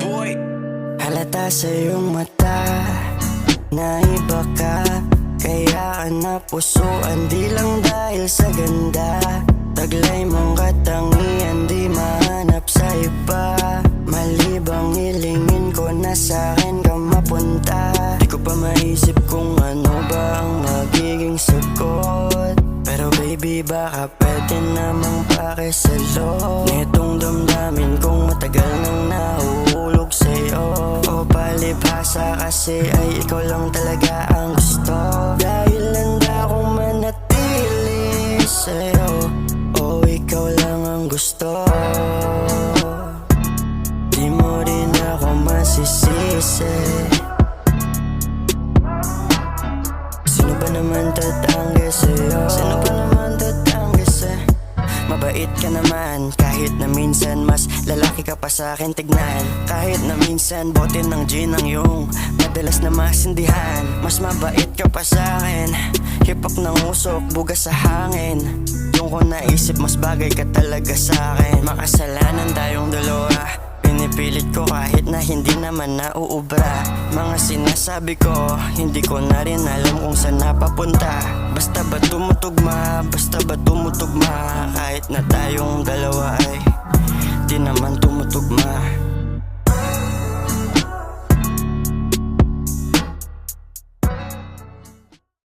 boy. Halata sa iyong mata Na iba ka. Kaya ka napusuan Di lang dahil sa ganda. Taglay mong katangian Di mahanap sa iba Malibang hilingin ko na sa akin ka mapunta? Di ko pa maisip kung ano baby baka pwede namang pakisalo Netong damdamin kong matagal nang nahuhulog sa'yo. O palibhasa kasi ay ikaw lang talaga ang gusto. Dahil handa akong manatili sa'yo. O ikaw lang ang gusto. Di mo rin ako masisisi. Sino ba naman tatanggi sa'yo? Sino ba naman Mabait ka naman Kahit na minsan mas lalaki ka pa sa akin tignan. Kahit na minsan bote ng gin ang iyong Madalas na masindihan. Mas mabait ka pa sa akin Hipak ng usok, bugas sa hangin. Yung ko naisip mas bagay ka talaga sa akin. Pinipilit ko kahit na hindi naman nauubra. Mga sinasabi ko, hindi ko na rin alam kung saan napapunta. Basta ba tumutugma, basta ba tumutugma. Kahit na tayong dalawa ay di naman tumutugma